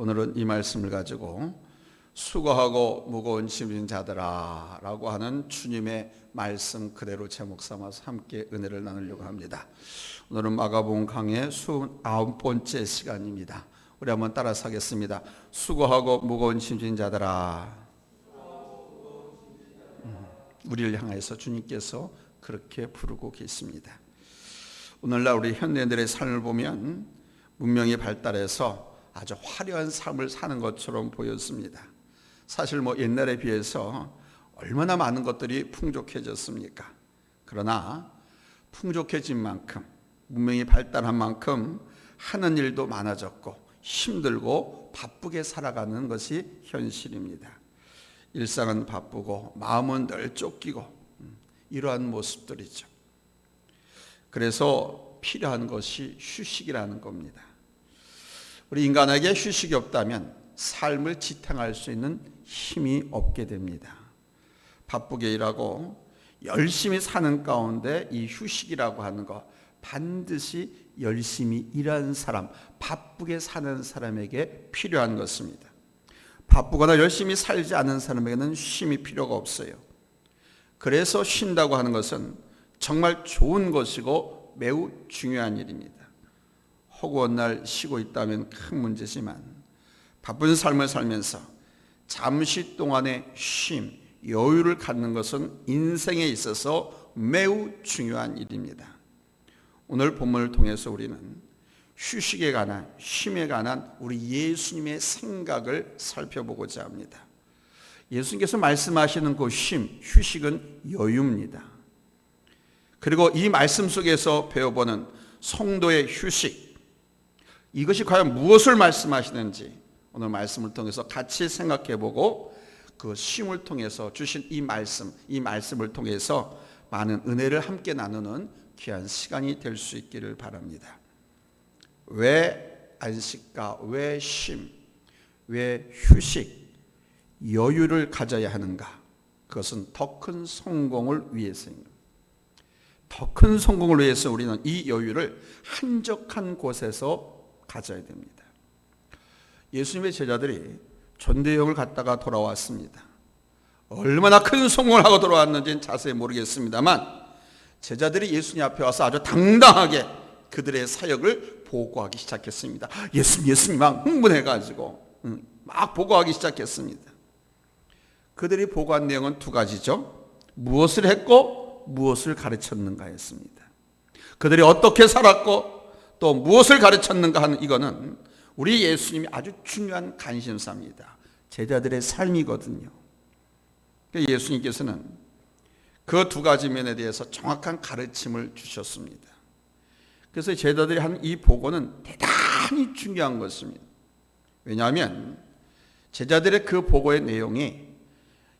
오늘은 이 말씀을 가지고 수고하고 무거운 짐진 자들아 라고 하는 주님의 말씀 그대로 제목 삼아서 함께 은혜를 나누려고 합니다. 오늘은 마가복음 강의 수아홉 번째 시간입니다. 우리 한번 따라서 하겠습니다. 수고하고 무거운 짐진 자들아 음, 우리를 향해서 주님께서 그렇게 부르고 계십니다. 오늘날 우리 현대인들의 삶을 보면 문명이 발달해서 아주 화려한 삶을 사는 것처럼 보였습니다. 사실 뭐 옛날에 비해서 얼마나 많은 것들이 풍족해졌습니까? 그러나 풍족해진 만큼 문명이 발달한 만큼 하는 일도 많아졌고 힘들고 바쁘게 살아가는 것이 현실입니다. 일상은 바쁘고 마음은 늘 쫓기고 음, 이러한 모습들이죠. 그래서 필요한 것이 휴식이라는 겁니다. 우리 인간에게 휴식이 없다면 삶을 지탱할 수 있는 힘이 없게 됩니다. 바쁘게 일하고 열심히 사는 가운데 이 휴식이라고 하는 거 반드시 열심히 일하는 사람, 바쁘게 사는 사람에게 필요한 것입니다. 바쁘거나 열심히 살지 않는 사람에게는 쉼이 필요가 없어요. 그래서 쉰다고 하는 것은 정말 좋은 것이고 매우 중요한 일입니다. 허구한 날 쉬고 있다면 큰 문제지만 바쁜 삶을 살면서 잠시 동안의 쉼, 여유를 갖는 것은 인생에 있어서 매우 중요한 일입니다. 오늘 본문을 통해서 우리는 휴식에 관한, 쉼에 관한 우리 예수님의 생각을 살펴보고자 합니다. 예수님께서 말씀하시는 그 쉼, 휴식은 여유입니다. 그리고 이 말씀 속에서 배워보는 성도의 휴식, 이것이 과연 무엇을 말씀하시는지 오늘 말씀을 통해서 같이 생각해 보고 그 쉼을 통해서 주신 이 말씀, 이 말씀을 통해서 많은 은혜를 함께 나누는 귀한 시간이 될 수 있기를 바랍니다. 왜 안식과 왜 쉼, 왜 휴식, 여유를 가져야 하는가? 그것은 더 큰 성공을 위해서입니다. 더 큰 성공을 위해서 우리는 이 여유를 한적한 곳에서 가져야 됩니다. 예수님의 제자들이 전대역을 갔다가 돌아왔습니다. 얼마나 큰 성공을 하고 돌아왔는지는 자세히 모르겠습니다만 제자들이 예수님 앞에 와서 아주 당당하게 그들의 사역을 보고하기 시작했습니다. 예수님, 예수님 막 흥분해가지고 막 보고하기 시작했습니다. 그들이 보고한 내용은 두 가지죠. 무엇을 했고 무엇을 가르쳤는가였습니다. 그들이 어떻게 살았고 또 무엇을 가르쳤는가 하는 이거는 우리 예수님이 아주 중요한 관심사입니다. 제자들의 삶이거든요. 그러니까 예수님께서는 그 두 가지 면에 대해서 정확한 가르침을 주셨습니다. 그래서 제자들이 한 이 보고는 대단히 중요한 것입니다. 왜냐하면 제자들의 그 보고의 내용이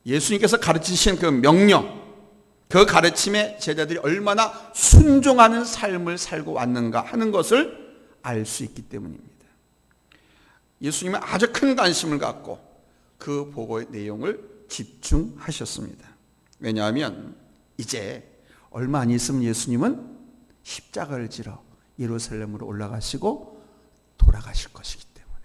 예수님께서 가르치신 그 명령, 그 가르침에 제자들이 얼마나 순종하는 삶을 살고 왔는가 하는 것을 알 수 있기 때문입니다. 예수님은 아주 큰 관심을 갖고 그 보고의 내용을 집중하셨습니다. 왜냐하면 이제 얼마 안 있으면 예수님은 십자가를 지러 예루살렘으로 올라가시고 돌아가실 것이기 때문에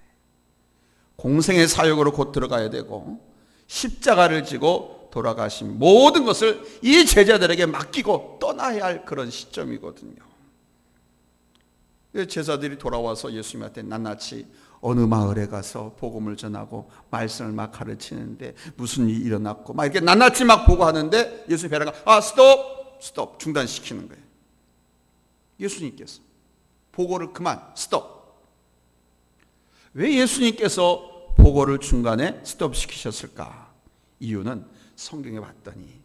공생의 사역으로 곧 들어가야 되고 십자가를 지고 돌아가신 모든 것을 이 제자들에게 맡기고 떠나야 할 그런 시점이거든요. 제자들이 돌아와서 예수님한테 낱낱이 어느 마을에 가서 복음을 전하고 말씀을 막 가르치는데 무슨 일이 일어났고 막 이렇게 낱낱이 막 보고 하는데 예수님 배라가 아 스톱 스톱 중단시키는 거예요. 예수님께서 보고를 그만 스톱. 왜 예수님께서 보고를 중간에 스톱 시키셨을까? 이유는 성경에 봤더니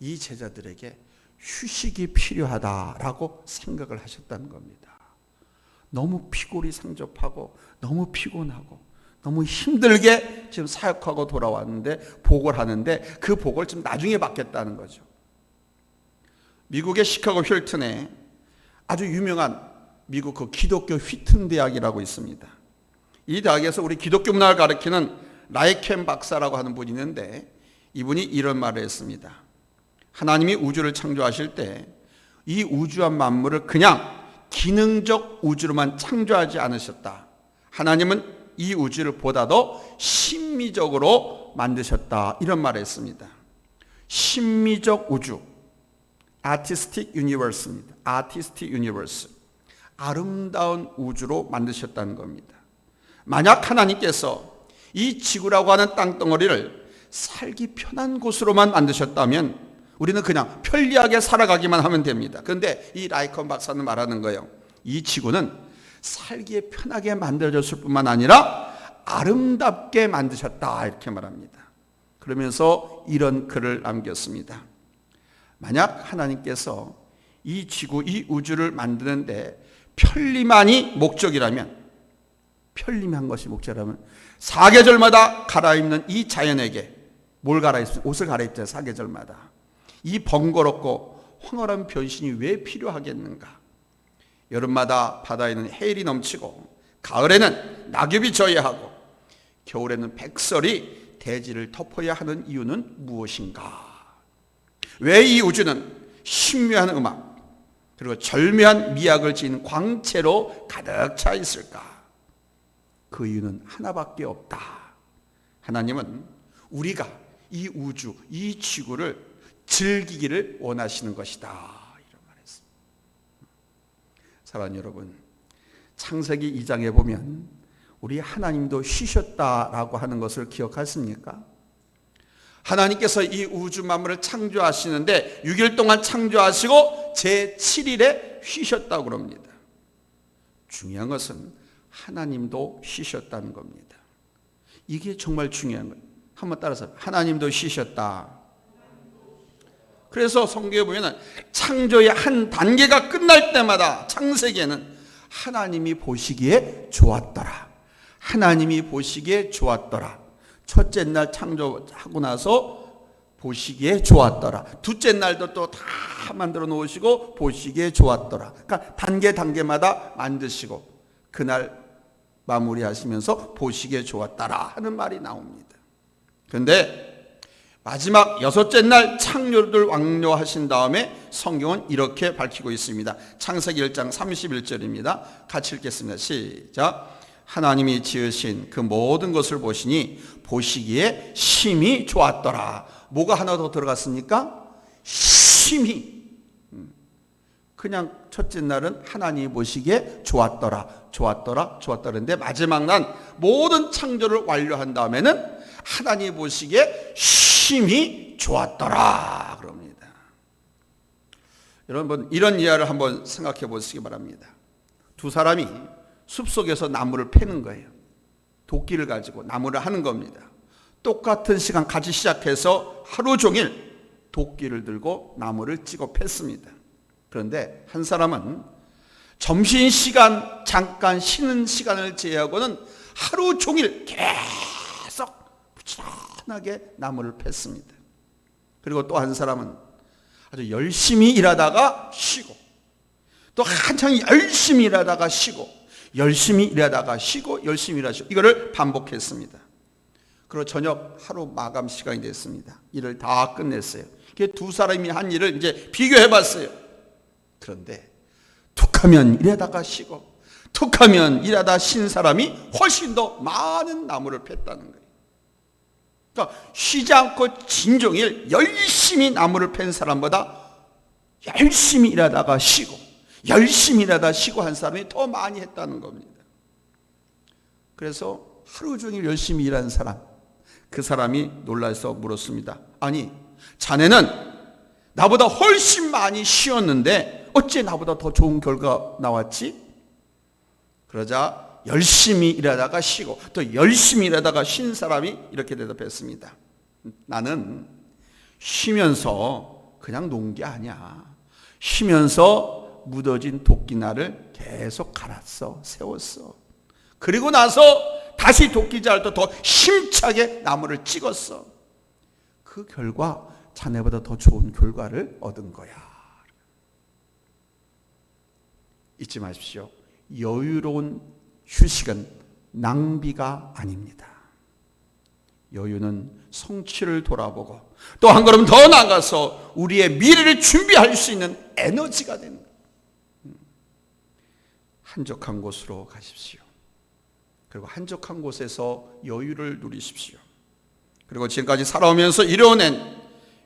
이 제자들에게 휴식이 필요하다라고 생각을 하셨다는 겁니다. 너무 피골이 상접하고 너무 피곤하고 너무 힘들게 지금 사역하고 돌아왔는데 복을 하는데 그 복을 좀 나중에 받겠다는 거죠. 미국의 시카고 힐튼에 아주 유명한 미국 그 기독교 휘튼 대학이라고 있습니다. 이 대학에서 우리 기독교 문화를 가르치는 라이켄 박사라고 하는 분이 있는데 이분이 이런 말을 했습니다. 하나님이 우주를 창조하실 때 이 우주한 만물을 그냥 기능적 우주로만 창조하지 않으셨다. 하나님은 이 우주를 보다 더 심미적으로 만드셨다. 이런 말을 했습니다. 심미적 우주. 아티스틱 유니버스입니다. 아티스틱 유니버스. 아름다운 우주로 만드셨다는 겁니다. 만약 하나님께서 이 지구라고 하는 땅덩어리를 살기 편한 곳으로만 만드셨다면 우리는 그냥 편리하게 살아가기만 하면 됩니다. 그런데 이 라이컨 박사는 말하는 거예요. 이 지구는 살기에 편하게 만들어졌을 뿐만 아니라 아름답게 만드셨다. 이렇게 말합니다. 그러면서 이런 글을 남겼습니다. 만약 하나님께서 이 지구, 이 우주를 만드는데 편리만이 목적이라면, 편리한 것이 목적이라면, 사계절마다 갈아입는 이 자연에게 뭘 갈아입, 옷을 갈아입죠, 사계절마다. 이 번거롭고 황홀한 변신이 왜 필요하겠는가? 여름마다 바다에는 해일이 넘치고, 가을에는 낙엽이 져야 하고, 겨울에는 백설이 대지를 덮어야 하는 이유는 무엇인가? 왜 이 우주는 신묘한 음악, 그리고 절묘한 미학을 지닌 광채로 가득 차 있을까? 그 이유는 하나밖에 없다. 하나님은 우리가 이 우주, 이 지구를 즐기기를 원하시는 것이다. 이런 말했습니다. 사랑하는 여러분, 창세기 2장에 보면 우리 하나님도 쉬셨다라고 하는 것을 기억하십니까? 하나님께서 이 우주 만물을 창조하시는데 6일 동안 창조하시고 제 7일에 쉬셨다고 그럽니다. 중요한 것은 하나님도 쉬셨다는 겁니다. 이게 정말 중요한 거예요. 한번 따라서 하나님도 쉬셨다. 그래서 성경에 보면 창조의 한 단계가 끝날 때마다 창세기에는 하나님이 보시기에 좋았더라. 하나님이 보시기에 좋았더라. 첫째 날 창조하고 나서 보시기에 좋았더라. 둘째 날도 또 다 만들어 놓으시고 보시기에 좋았더라. 그러니까 단계 단계마다 만드시고 그날 마무리하시면서 보시기에 좋았더라 하는 말이 나옵니다. 그런데 마지막 여섯째 날 창조를 완료하신 다음에 성경은 이렇게 밝히고 있습니다. 창세기 1장 31절입니다. 같이 읽겠습니다. 시작. 하나님이 지으신 그 모든 것을 보시니 보시기에 심히 좋았더라. 뭐가 하나 더 들어갔습니까? 심히. 음. 그냥 첫째 날은 하나님이 보시기에 좋았더라, 좋았더라, 좋았더라인데 마지막 날 모든 창조를 완료한 다음에는 하나님이 보시기에 심히 좋았더라 그럽니다. 여러분 이런 이야를 한번 생각해 보시기 바랍니다. 두 사람이 숲속에서 나무를 패는 거예요. 도끼를 가지고 나무를 하는 겁니다. 똑같은 시간 같이 시작해서 하루 종일 도끼를 들고 나무를 찍어 팼습니다. 그런데 한 사람은 점심시간 잠깐 쉬는 시간을 제외하고는 하루 종일 계속 부지런하게 나무를 팼습니다. 그리고 또 한 사람은 아주 열심히 일하다가 쉬고 또 한창 열심히 일하다가 쉬고 열심히 일하다가 쉬고 열심히 일하시고 이거를 반복했습니다. 그리고 저녁 하루 마감 시간이 됐습니다. 일을 다 끝냈어요. 두 사람이 한 일을 이제 비교해 봤어요. 그런데 툭 하면 일하다가 쉬고 툭 하면 일하다 쉰 사람이 훨씬 더 많은 나무를 팼다는 거예요. 그러니까 쉬지 않고 진종일 열심히 나무를 팬 사람보다 열심히 일하다가 쉬고 열심히 일하다 쉬고 한 사람이 더 많이 했다는 겁니다. 그래서 하루 종일 열심히 일한 사람, 그 사람이 놀라서 물었습니다. 아니, 자네는 나보다 훨씬 많이 쉬었는데 어째 나보다 더 좋은 결과 나왔지? 그러자 열심히 일하다가 쉬고 또 열심히 일하다가 쉰 사람이 이렇게 대답했습니다. 나는 쉬면서 그냥 논 게 아니야. 쉬면서 묻어진 도끼날을 계속 갈았어. 세웠어. 그리고 나서 다시 도끼자를 더 힘차게 나무를 찍었어. 그 결과 자네보다 더 좋은 결과를 얻은 거야. 잊지 마십시오. 여유로운 휴식은 낭비가 아닙니다. 여유는 성취를 돌아보고 또 한 걸음 더 나가서 우리의 미래를 준비할 수 있는 에너지가 되는 한적한 곳으로 가십시오. 그리고 한적한 곳에서 여유를 누리십시오. 그리고 지금까지 살아오면서 이뤄낸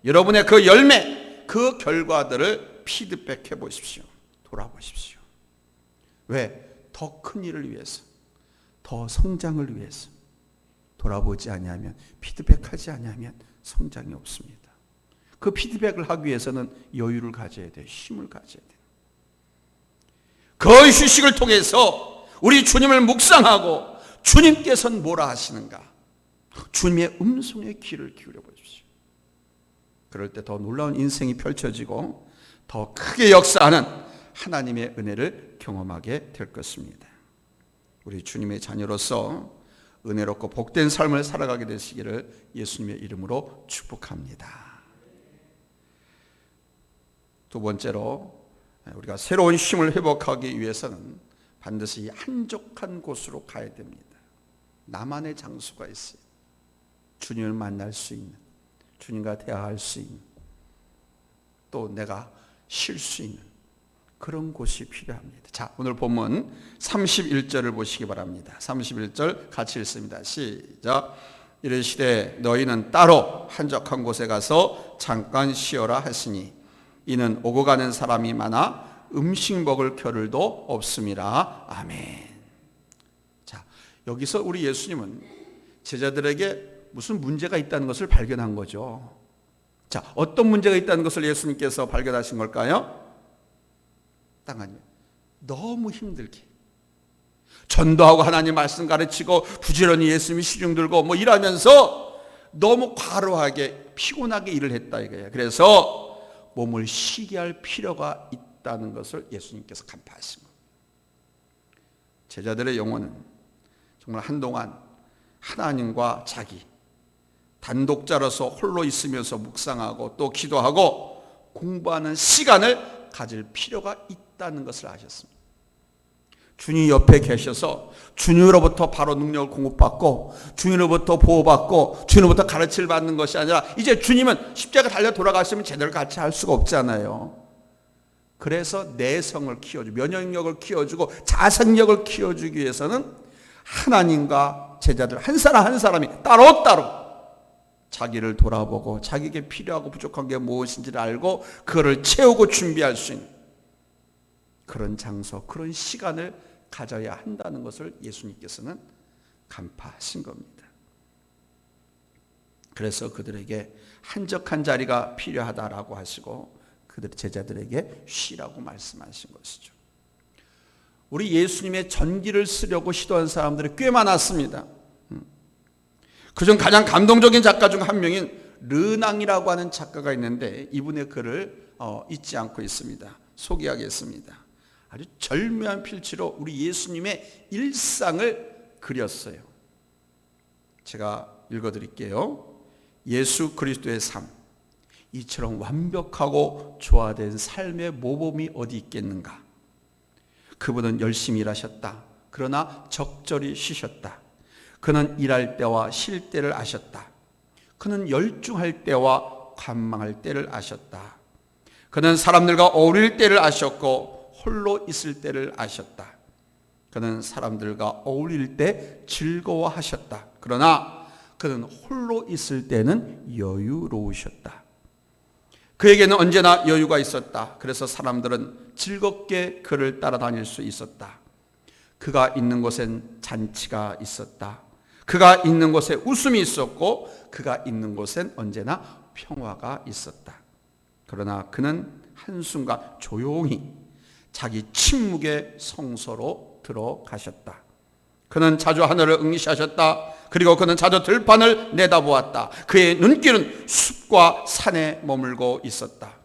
여러분의 그 열매, 그 결과들을 피드백해 보십시오. 돌아보십시오. 왜? 더 큰 일을 위해서, 더 성장을 위해서 돌아보지 아니하면 피드백하지 아니하면 성장이 없습니다. 그 피드백을 하기 위해서는 여유를 가져야 돼, 힘을 가져야 돼. 그 휴식을 통해서 우리 주님을 묵상하고 주님께서는 뭐라 하시는가? 주님의 음성의 귀를 기울여 보십시오. 그럴 때 더 놀라운 인생이 펼쳐지고 더 크게 역사하는 하나님의 은혜를 경험하게 될 것입니다. 우리 주님의 자녀로서 은혜롭고 복된 삶을 살아가게 되시기를 예수님의 이름으로 축복합니다. 두 번째로 우리가 새로운 힘을 회복하기 위해서는 반드시 한적한 곳으로 가야 됩니다. 나만의 장소가 있어요. 주님을 만날 수 있는, 주님과 대화할 수 있는, 또 내가 쉴 수 있는 그런 곳이 필요합니다. 자, 오늘 본문 31절을 보시기 바랍니다. 31절 같이 읽습니다. 시작. 이르시되 너희는 따로 한적한 곳에 가서 잠깐 쉬어라 하시니 이는 오고 가는 사람이 많아 음식 먹을 겨를도 없음이라. 아멘. 자, 여기서 우리 예수님은 제자들에게 무슨 문제가 있다는 것을 발견한 거죠. 자, 어떤 문제가 있다는 것을 예수님께서 발견하신 걸까요? 딱 아니에요. 너무 힘들게. 전도하고 하나님 말씀 가르치고 부지런히 예수님이 시중 들고 뭐 일하면서 너무 과로하게 피곤하게 일을 했다 이거예요. 그래서 몸을 쉬게 할 필요가 있다는 것을 예수님께서 간파하신 겁니다. 제자들의 영혼은 정말 한동안 하나님과 자기 단독자로서 홀로 있으면서 묵상하고 또 기도하고 공부하는 시간을 가질 필요가 있다는 것을 아셨습니다. 주님 옆에 계셔서 주님으로부터 바로 능력을 공급받고 주님으로부터 보호받고 주님으로부터 가르침을 받는 것이 아니라 이제 주님은 십자가 달려 돌아가시면 제대로 같이 할 수가 없잖아요. 그래서 내성을 키워주고 면역력을 키워주고 자생력을 키워주기 위해서는 하나님과 제자들 한 사람 한 사람이 따로따로 자기를 돌아보고 자기에게 필요하고 부족한 게 무엇인지를 알고 그거를 채우고 준비할 수 있는 그런 장소, 그런 시간을 가져야 한다는 것을 예수님께서는 간파하신 겁니다. 그래서 그들에게 한적한 자리가 필요하다라고 하시고 그들 제자들에게 쉬라고 말씀하신 것이죠. 우리 예수님의 전기를 쓰려고 시도한 사람들이 꽤 많았습니다. 그중 가장 감동적인 작가 중 한 명인 르낭이라고 하는 작가가 있는데 이분의 글을 어, 잊지 않고 있습니다. 소개하겠습니다. 아주 절묘한 필치로 우리 예수님의 일상을 그렸어요. 제가 읽어드릴게요. 예수 그리스도의 삶. 이처럼 완벽하고 조화된 삶의 모범이 어디 있겠는가? 그분은 열심히 일하셨다. 그러나 적절히 쉬셨다. 그는 일할 때와 쉴 때를 아셨다. 그는 열중할 때와 관망할 때를 아셨다. 그는 사람들과 어울릴 때를 아셨고 홀로 있을 때를 아셨다. 그는 사람들과 어울릴 때 즐거워하셨다. 그러나 그는 홀로 있을 때는 여유로우셨다. 그에게는 언제나 여유가 있었다. 그래서 사람들은 즐겁게 그를 따라다닐 수 있었다. 그가 있는 곳엔 잔치가 있었다. 그가 있는 곳에 웃음이 있었고 그가 있는 곳엔 언제나 평화가 있었다. 그러나 그는 한순간 조용히 자기 침묵의 성소로 들어가셨다. 그는 자주 하늘을 응시하셨다. 그리고 그는 자주 들판을 내다보았다. 그의 눈길은 숲과 산에 머물고 있었다.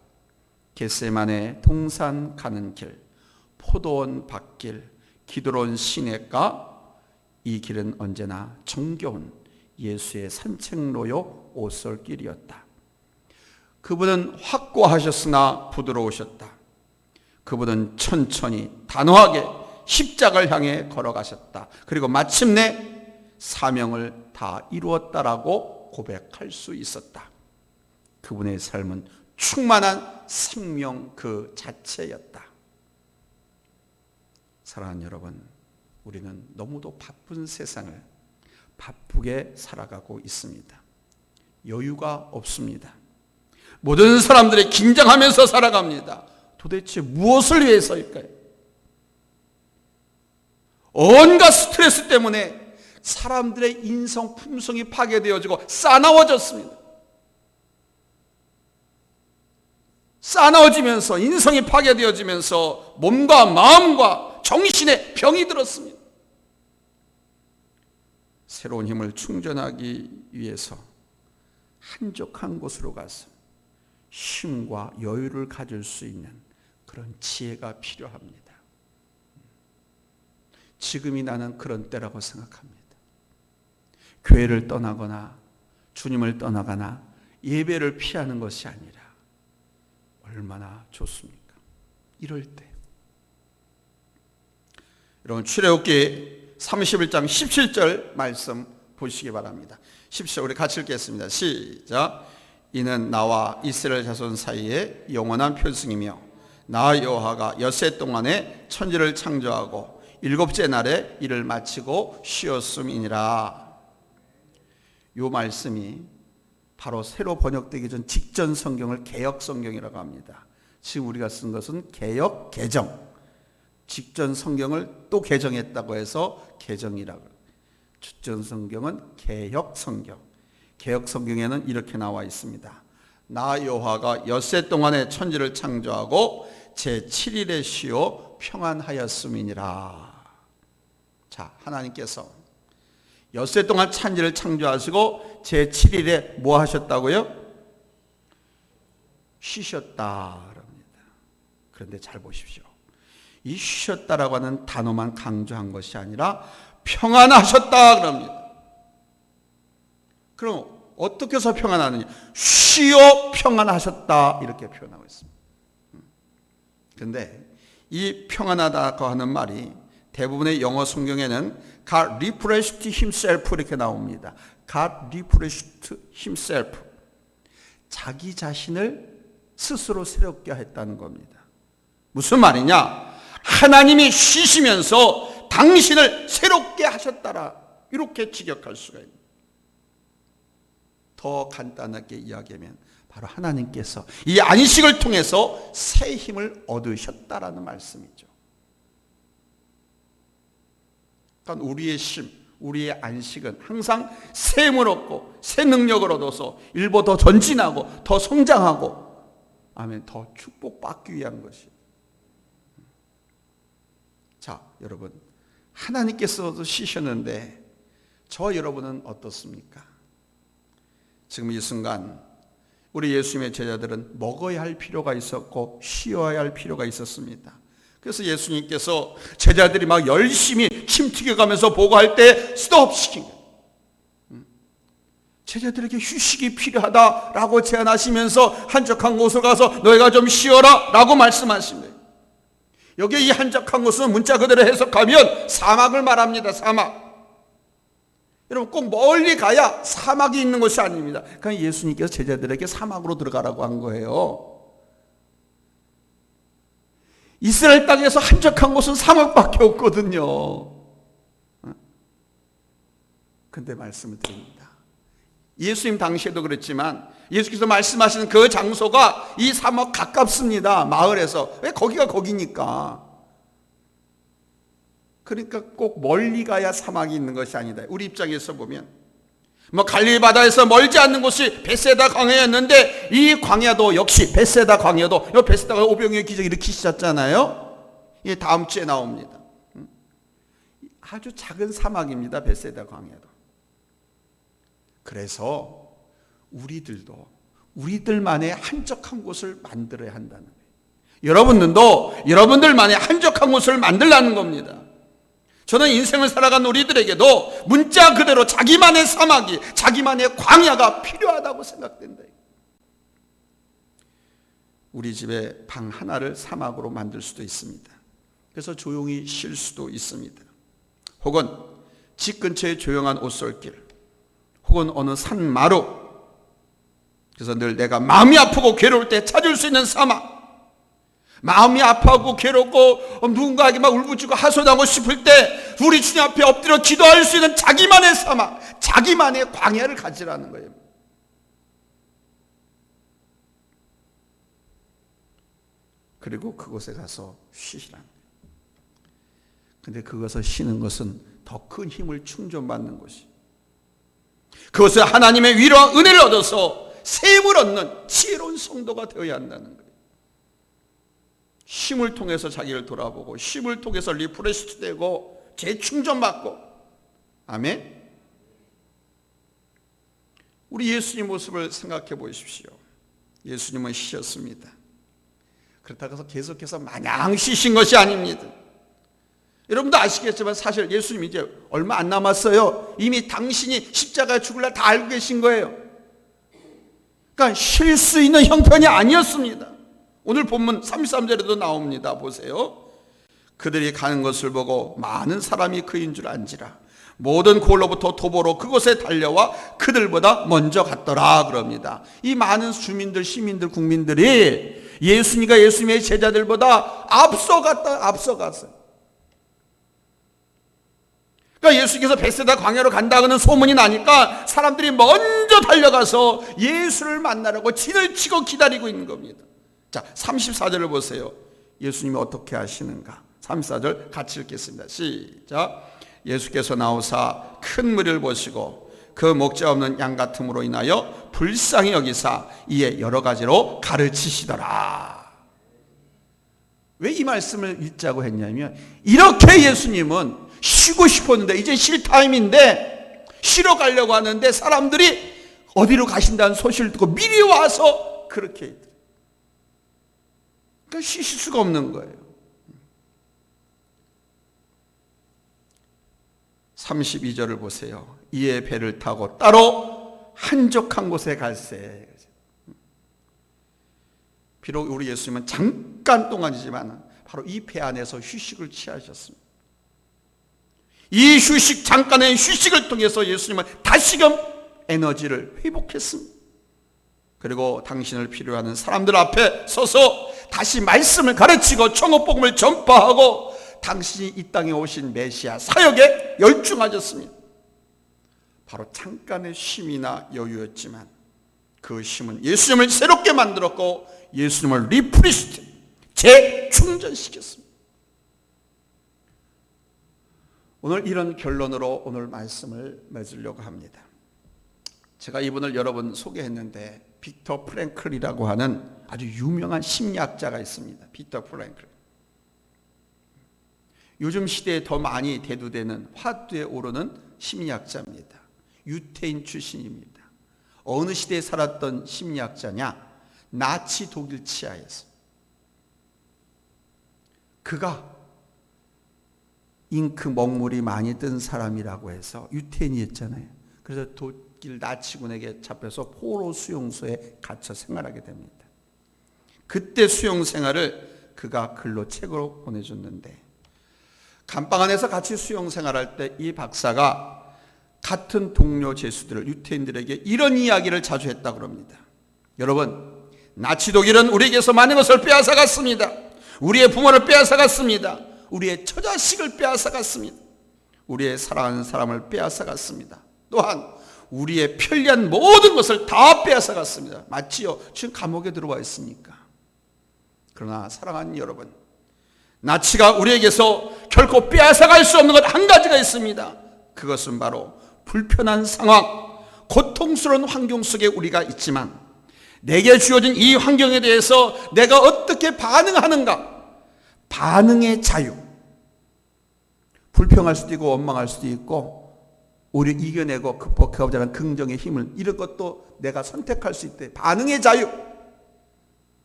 겟세만의 동산 가는 길, 포도원 밭길, 기드론 시내가 이 길은 언제나 정겨운 예수의 산책로요 오솔길이었다. 그분은 확고하셨으나 부드러우셨다. 그분은 천천히 단호하게 십자가를 향해 걸어가셨다. 그리고 마침내 사명을 다 이루었다라고 고백할 수 있었다. 그분의 삶은 충만한 생명 그 자체였다. 사랑하는 여러분, 우리는 너무도 바쁜 세상을 바쁘게 살아가고 있습니다. 여유가 없습니다. 모든 사람들이 긴장하면서 살아갑니다. 도대체 무엇을 위해서일까요? 온갖 스트레스 때문에 사람들의 인성 품성이 파괴되어지고 싸나워졌습니다. 싸나워지면서 인성이 파괴되어지면서 몸과 마음과 정신에 병이 들었습니다. 새로운 힘을 충전하기 위해서 한적한 곳으로 가서 쉼과 여유를 가질 수 있는 그런 지혜가 필요합니다. 지금이 나는 그런 때라고 생각합니다. 교회를 떠나거나 주님을 떠나거나 예배를 피하는 것이 아니라 얼마나 좋습니까? 이럴 때. 여러분 출애굽기 31장 17절 말씀 보시기 바랍니다. 10절 우리 같이 읽겠습니다. 시작. 이는 나와 이스라엘 자손 사이에 영원한 편승이며 나 여호와가 엿새 동안에 천지를 창조하고 일곱째 날에 일을 마치고 쉬었음이니라. 요 말씀이 바로 새로 번역되기 전 직전 성경을 개역 성경이라고 합니다. 지금 우리가 쓴 것은 개역 개정. 직전 성경을 또 개정했다고 해서 개정이라고. 직전 성경은 개역 성경. 개역 성경에는 이렇게 나와 있습니다. 나 여호와가 엿새 동안에 천지를 창조하고 제 7일에 쉬어 평안하였음이니라. 자, 하나님께서 엿새 동안 천지를 창조하시고 제 7일에 뭐 하셨다고요? 쉬셨다. 그런데 잘 보십시오. 이 쉬셨다라고 하는 단어만 강조한 것이 아니라 평안하셨다 그럽니다. 그럼 어떻게 해서 평안하느냐? 쉬어 평안하셨다 이렇게 표현하고 있습니다. 그런데 이 평안하다고 하는 말이 대부분의 영어 성경에는 God refreshed himself 이렇게 나옵니다. God refreshed himself. 자기 자신을 스스로 새롭게 했다는 겁니다. 무슨 말이냐? 하나님이 쉬시면서 당신을 새롭게 하셨다라. 이렇게 직역할 수가 있습니다. 더 간단하게 이야기하면 바로 하나님께서 이 안식을 통해서 새 힘을 얻으셨다라는 말씀이죠. 그러니까 우리의 심, 우리의 안식은 항상 새 힘을 얻고 새 능력을 얻어서 일보 더 전진하고 더 성장하고 아멘 더 축복받기 위한 것이. 자, 여러분 하나님께서도 쉬셨는데 저 여러분은 어떻습니까? 지금 이 순간 우리 예수님의 제자들은 먹어야 할 필요가 있었고 쉬어야 할 필요가 있었습니다. 그래서 예수님께서 제자들이 막 열심히 침 튀겨 가면서 보고할 때 스톱 시킨 거예요. 제자들에게 휴식이 필요하다라고 제안하시면서 한적한 곳으로 가서 너희가 좀 쉬어라 라고 거예요. 여기 이 한적한 곳은 문자 그대로 해석하면 사막을 말합니다. 사막. 여러분 꼭 멀리 가야 사막이 있는 것이 아닙니다. 그러니까 예수님께서 제자들에게 사막으로 들어가라고 한 거예요. 이스라엘 땅에서 한적한 곳은 사막밖에 없거든요. 근데 말씀을 드립니다. 예수님 당시에도 그랬지만 예수께서 말씀하시는 그 장소가 이 사막 가깝습니다. 마을에서. 왜 거기가 거기니까. 그러니까 꼭 멀리 가야 사막이 있는 것이 아니다. 우리 입장에서 보면 뭐 갈릴리 바다에서 멀지 않는 곳이 베세다 광야였는데 이 광야도 역시 베세다 광야도 이 베세다가 오병이어 기적 일으키셨잖아요. 이 다음 주에 나옵니다. 아주 작은 사막입니다. 베세다 광야도. 그래서 우리들도 우리들만의 한적한 곳을 만들어야 한다는 거예요. 여러분들도 여러분들만의 한적한 곳을 만들라는 겁니다. 저는 인생을 살아간 우리들에게도 문자 그대로 자기만의 사막이, 자기만의 광야가 필요하다고 생각된다. 우리 집에 방 하나를 사막으로 만들 수도 있습니다. 그래서 조용히 쉴 수도 있습니다. 혹은 집 근처에 조용한 옷솔길, 혹은 어느 산 마루, 그래서 늘 내가 마음이 아프고 괴로울 때 찾을 수 있는 사막, 마음이 아파하고 괴롭고 누군가에게 막 울부짖고 하소당하고 싶을 때 우리 주님 앞에 엎드려 기도할 수 있는 자기만의 사막, 자기만의 광야를 가지라는 거예요. 그리고 그곳에 가서 쉬시라는 거예요. 근데 그것을 쉬는 것은 더 큰 힘을 충전받는 것이. 그것을 하나님의 위로와 은혜를 얻어서 샘을 얻는 지혜로운 성도가 되어야 한다는 거예요. 쉼을 통해서 자기를 돌아보고 쉼을 통해서 리프레시트 되고 재충전받고 아멘. 우리 예수님 모습을 생각해 보십시오. 예수님은 쉬셨습니다. 그렇다고 해서 계속해서 마냥 쉬신 것이 아닙니다. 여러분도 아시겠지만 사실 예수님 이제 얼마 안 남았어요. 이미 당신이 십자가에 죽을 날 다 알고 계신 거예요. 그러니까 쉴 수 있는 형편이 아니었습니다. 오늘 본문 33절에도 나옵니다. 보세요. 그들이 가는 것을 보고 많은 사람이 그인 줄 안지라. 모든 골로부터 도보로 그곳에 달려와 그들보다 먼저 갔더라 그럽니다. 이 많은 주민들, 시민들, 국민들이 예수님과 예수님의 제자들보다 앞서 갔다, 앞서 갔어요. 그러니까 예수께서 베세다 광야로 간다는 소문이 나니까 사람들이 먼저 달려가서 예수를 만나려고 진을 치고 기다리고 있는 겁니다. 자, 34절을 보세요. 예수님이 어떻게 하시는가? 34절 같이 읽겠습니다. 시작. 예수께서 나오사 큰 무리를 보시고 그 목자 없는 양 같음으로 인하여 불쌍히 여기사 이에 여러 가지로 가르치시더라. 왜 이 말씀을 읽자고 했냐면 이렇게 예수님은 쉬고 싶었는데 이제 쉴 타임인데 쉬러 가려고 하는데 사람들이 어디로 가신다는 소식을 듣고 미리 와서 그렇게. 그러니까 쉬실 수가 없는 거예요. 32절을 보세요. 이에 배를 타고 따로 한적한 곳에 갈세. 비록 우리 예수님은 잠깐 동안이지만 바로 이 배 안에서 휴식을 취하셨습니다. 이 휴식, 잠깐의 휴식을 통해서 예수님은 다시금 에너지를 회복했습니다. 그리고 당신을 필요하는 사람들 앞에 서서 다시 말씀을 가르치고 청업복음을 전파하고 당신이 이 땅에 오신 메시아 사역에 열중하셨습니다. 바로 잠깐의 쉼이나 여유였지만 그 쉼은 예수님을 새롭게 만들었고 예수님을 리프리스트 재충전시켰습니다. 오늘 이런 결론으로 오늘 말씀을 맺으려고 합니다. 제가 이분을 여러 번 소개했는데 빅터 프랭클이라고 하는 아주 유명한 심리학자가 있습니다. 빅터 프랭클. 요즘 시대에 더 많이 대두되는 화두에 오르는 심리학자입니다. 유태인 출신입니다. 어느 시대에 살았던 심리학자냐? 나치 독일 치하에서. 그가 잉크 먹물이 많이 뜬 사람이라고 해서 유태인이었잖아요. 그래서 독일 나치군에게 잡혀서 포로 수용소에 갇혀 생활하게 됩니다. 그때 수용 생활을 그가 글로 책으로 보내줬는데 감방 안에서 같이 수용 생활할 때 이 박사가 같은 동료 제수들을 유태인들에게 이런 이야기를 자주 했다 그럽니다. 여러분, 나치 독일은 우리에게서 많은 것을 빼앗아 갔습니다. 우리의 부모를 빼앗아 갔습니다. 우리의 처자식을 빼앗아 갔습니다. 우리의 사랑하는 사람을 빼앗아 갔습니다. 또한 우리의 편리한 모든 것을 다 빼앗아 갔습니다. 맞지요? 지금 감옥에 들어와 있으니까. 그러나 사랑하는 여러분, 나치가 우리에게서 결코 빼앗아 갈 수 없는 것 한 가지가 있습니다. 그것은 바로 불편한 상황, 고통스러운 환경 속에 우리가 있지만 내게 주어진 이 환경에 대해서 내가 어떻게 반응하는가? 반응의 자유. 불평할 수도 있고 원망할 수도 있고 우리 이겨내고 극복하고자 하는 긍정의 힘을 이런 것도 내가 선택할 수 있대. 반응의 자유.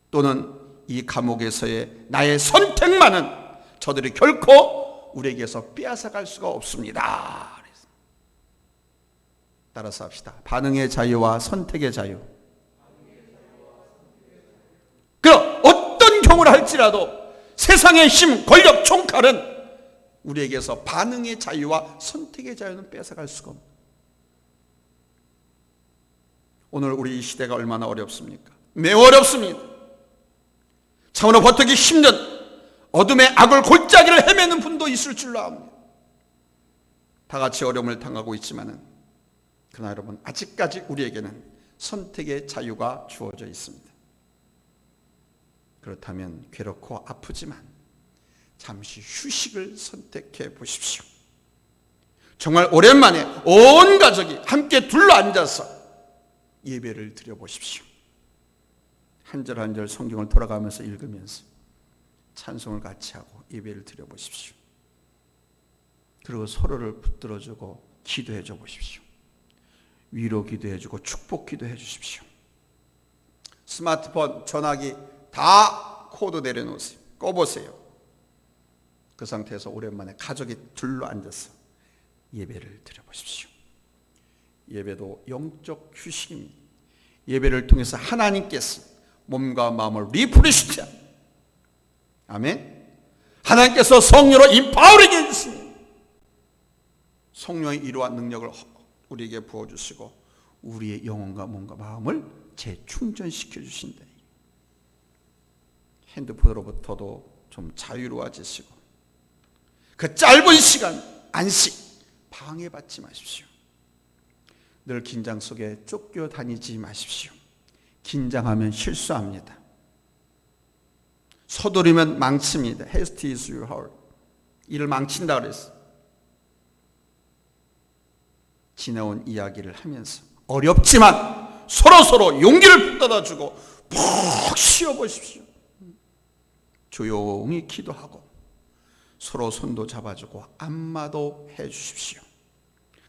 또는 이 감옥에서의 나의 선택만은 저들이 결코 우리에게서 빼앗아 갈 수가 없습니다. 따라서 합시다. 반응의 자유와 선택의 자유. 그럼 어떤 경우를 할지라도 세상의 힘, 권력, 총칼은 우리에게서 반응의 자유와 선택의 자유는 뺏어갈 수가 없습니다. 오늘 우리 이 시대가 얼마나 어렵습니까? 매우 어렵습니다. 차원을 버티기 힘든 어둠의 악을 골짜기를 헤매는 분도 있을 줄로 압니다. 다 같이 어려움을 당하고 있지만은 그러나 여러분 아직까지 우리에게는 선택의 자유가 주어져 있습니다. 그렇다면 괴롭고 아프지만 잠시 휴식을 선택해 보십시오. 정말 오랜만에 온 가족이 함께 둘러 앉아서 예배를 드려 보십시오. 한 절 한 절 성경을 돌아가면서 읽으면서 찬송을 같이 하고 예배를 드려 보십시오. 그리고 서로를 붙들어 주고 기도해 줘 보십시오. 위로 기도해 주고 축복 기도해 주십시오. 스마트폰, 전화기 다 코드 내려놓으세요. 꺼보세요. 그 상태에서 오랜만에 가족이 둘러 앉아서 예배를 드려 보십시오. 예배도 영적 휴식입니다. 예배를 통해서 하나님께서 몸과 마음을 리프레시트 아멘. 하나님께서 성령으로 임파워링 해주십니다. 성령의 이러한 능력을 우리에게 부어주시고 우리의 영혼과 몸과 마음을 재충전시켜 주신다. 핸드폰으로부터도 좀 자유로워지시고 그 짧은 시간 안식 방해받지 마십시오. 늘 긴장 속에 쫓겨 다니지 마십시오. 긴장하면 실수합니다. 서두르면 망칩니다. Haste is your heart. 일을 망친다 그랬어. 지나온 이야기를 하면서 어렵지만 서로 서로 용기를 북돋아주고 푹 쉬어보십시오. 조용히 기도하고 서로 손도 잡아주고 안마도 해 주십시오.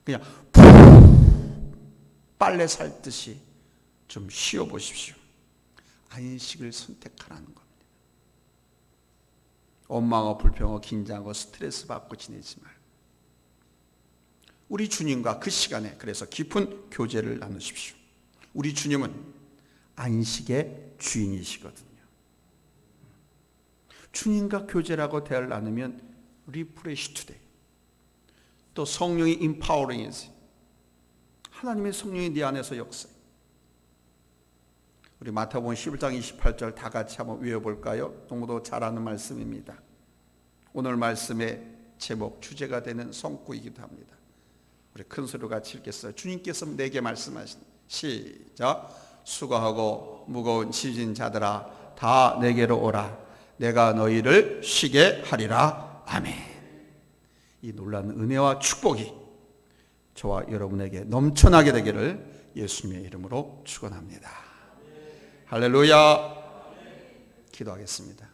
그냥 푹 빨래 살 듯이 좀 쉬어 보십시오. 안식을 선택하라는 겁니다. 원망하고 불평하고 긴장하고 스트레스 받고 지내지 말고 우리 주님과 그 시간에 그래서 깊은 교제를 나누십시오. 우리 주님은 안식의 주인이시거든요. 주님과 교제라고 대화를 나누면 리프레시 투데이. 또 성령이 임파워링이지. 하나님의 성령이 네 안에서 역사. 우리 마태복음 11장 28절 다 같이 한번 외워볼까요? 동무도 잘 아는 말씀입니다. 오늘 말씀의 제목 주제가 되는 성구이기도 합니다. 우리 큰 소리로 같이 읽겠어요. 주님께서 내게 말씀하신 시작 수고하고 무거운 지진 자들아 다 내게로 오라 내가 너희를 쉬게 하리라 아멘. 이 놀라운 은혜와 축복이 저와 여러분에게 넘쳐나게 되기를 예수님의 이름으로 축원합니다. 할렐루야. 기도하겠습니다.